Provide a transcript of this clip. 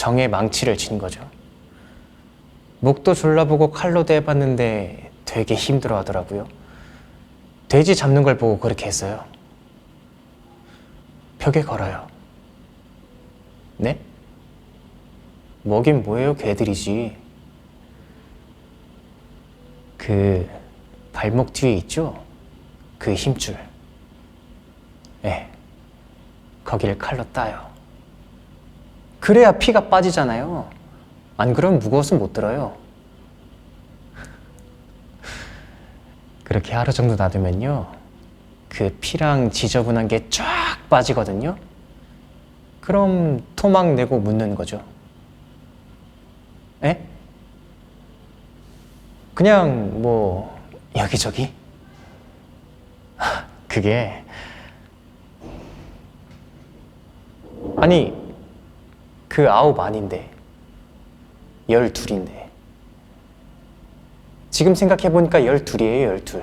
정의 망치를 친 거죠. 목도 졸라보고 칼로도 해봤는데 되게 힘들어 하더라고요. 돼지 잡는 걸 보고 그렇게 했어요. 벽에 걸어요. 네? 뭐긴 뭐예요, 개들이지. 그 발목 뒤에 있죠? 그 힘줄. 예. 거기를 칼로 따요. 그래야 피가 빠지잖아요. 안 그러면 무거워서 못 들어요. 그렇게 하루 정도 놔두면요. 그 피랑 지저분한 게 쫙 빠지거든요. 그럼 토막 내고 묻는 거죠. 에? 그냥 뭐 여기저기? 하, 그게 아니 그 아홉 아닌데 열둘인데. 지금 생각해보니까 열둘이에요 열둘